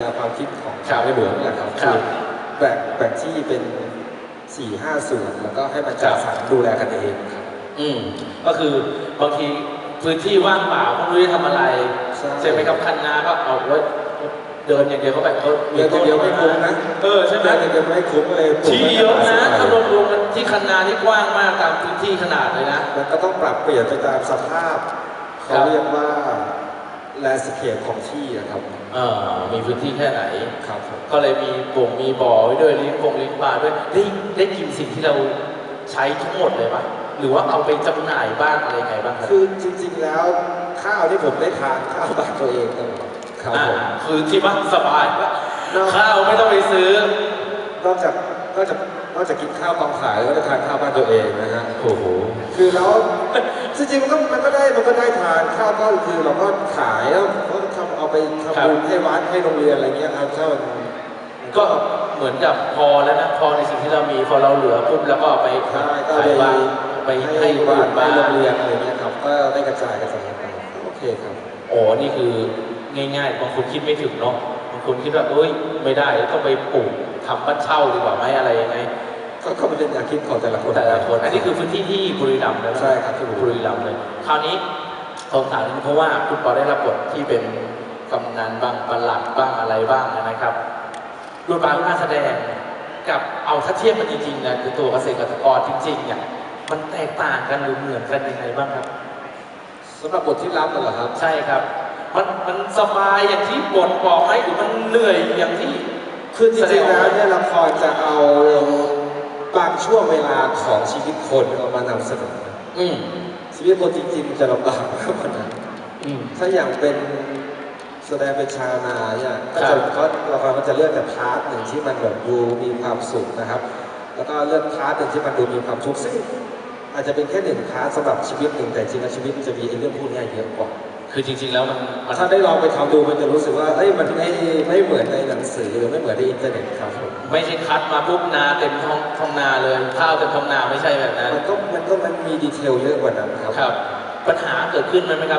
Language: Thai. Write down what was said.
แนวความคิดของครัชาวบในหลวงนี่แหละครับครัคืบอแบ่งแบ่งที่เป็นสี่ห้าส่วนแล้วก็ให้มันจัดสรรดูแลกันเองครับอืมก็คือบางทีพื้นที่ว่างเปล่าก็ไม่รู้จะทำอะไรใช่ใช่ไหมครับคันนาก็เอาไว้เดินอย่างเดียวเขาแบบเออเดินอย่างเดียวไม่คุ้มนะเออใช่ไหมเดินอย่างเดียวไม่คุ้มเลยปลูกที่เยอะนะไว้ถ้ารวมรวมๆกันที่คันนานี่กว้างมากตามพื้นที่ขนาดเลยนะมันก็ต้องปรับเปลี่ยนไปตามสภาพครัเขาบเรียกว่า แลนสเคปของที่อะครับเออมีพื้นที่แค่ไหน ครับผมก็เลยมีบ่งมีบ่อไว้ด้วยเลี้ยงคงเลี้ยงปลาด้วยได้ได้กินสิ่งที่เราใช้ทั้งหมดเลยปะหรือว่าเอาไปจำหน่ายบ้างอะไรไงบ้างครับคือจริงๆแล้วข้าวที่ผมได้ทานข้าวบ้านตัวเองตลอดครับอ่าผม คือที่บ้านสบายปะเนอะ ข้าวไม่ต้องไปซื้อ นอกจากนอกจากนอกจากกินข้าวกองขายแล้วก็ได้ทานข้าวบ้านตัวเองนะฮะ โอ้โห คือแล้วจริงๆมันก็มันก็ได้มันก็ ได้ทานข้าวก็คือเราก็ขายแล้วก็ทำเอาไปทำบุญให้วัดให้โรงเรียนอะไรเงี้ยครับถ้ามันมันก็เหมือนกับพอแล้วนะพอในสิ่งที่เรามีพอเราเหลือปุ๊บแล้วก็เอาไปใช่ก็ขายไปบ้างไปให้ให้วัวัดดให้บ้างโรงเรียนอะไรเงี้ยครับก็ได้กระจายกระจายไปโอเคครับ โอ้นี่คือง่ายๆบางคนคิดไม่ถึงเนาะบางคนคิดว่าเอ้ยไม่ได้ต้องไปปลูกทำบ้านเช่าดีกว่าไหมอะไรยังไง ก็ก็เป็นแนวคิดของแต่ละคน แต่ละคน อันนี้คือพื้นที่ที่บุรีรัมย์นะใช่ครับที่บุรีรัมย์เลย คราวนี้ ผมถามนิดนึงเพราะว่าคุณปอได้รับบทที่เป็นกำนันบ้างปลัดบ้างอะไรบ้างนะครับบทบาทของการแสดงกับเอาถ้าเทียบมันจริงๆนะคือตัวเกษตรกรจริงๆเนี่ยมันแตกต่างกันหรือเหมือนกันยังไงบ้างครับสำหรับบทที่รับน่ะเหรอครับ ใช่ครับ มันมันสบายอย่างที่บทบอกไหมหรือมันเหนื่อยอย่างที่คือจริงๆแล้วเนี่ยละครจะเอาบางช่วงเวลาของชีวิตคนเอามานำเสนออืม ชีวิตคนจริงๆจะลำบากมากกว่านั้นอืม ถ้าอย่างเป็นแสดงเป็นชาวนาเนี่ยก็ครัจะบก็ละครมันจะเลือกแต่พาร์ทหนึ่งที่มันแบบดูมีความสุขนะครับ แล้วก็เลือกพาร์ทหนึ่งที่มันดูมีความทุกข์ซึ่งอาจจะเป็นแค่หนึ่งพาร์ทสำหรับชีวิตหนึ่งแต่จริงๆแล้วชีวิตมันจะมีไอ้เรื่องพวกเนี้ยเยอะกว่า คือจริง ๆ แล้วมันมันถ้าได้ลองไปทำดูมันจะรู้สึกว่าเอ้ยมันไม่ไม่เหมือนในหนังสือหรือไม่เหมือนในอินเทอร์เน็ตครับผมไม่ใช่คัดมาปุ๊บนาเต็มท้องท้องนาเลยข้าวเต็มท้องนาไม่ใช่แบบนั้นมันก็มันก็มันมีดีเทลเยอะกว่านั้นครับ ครับ ปัญหาเกิดขึ้นไหมครับ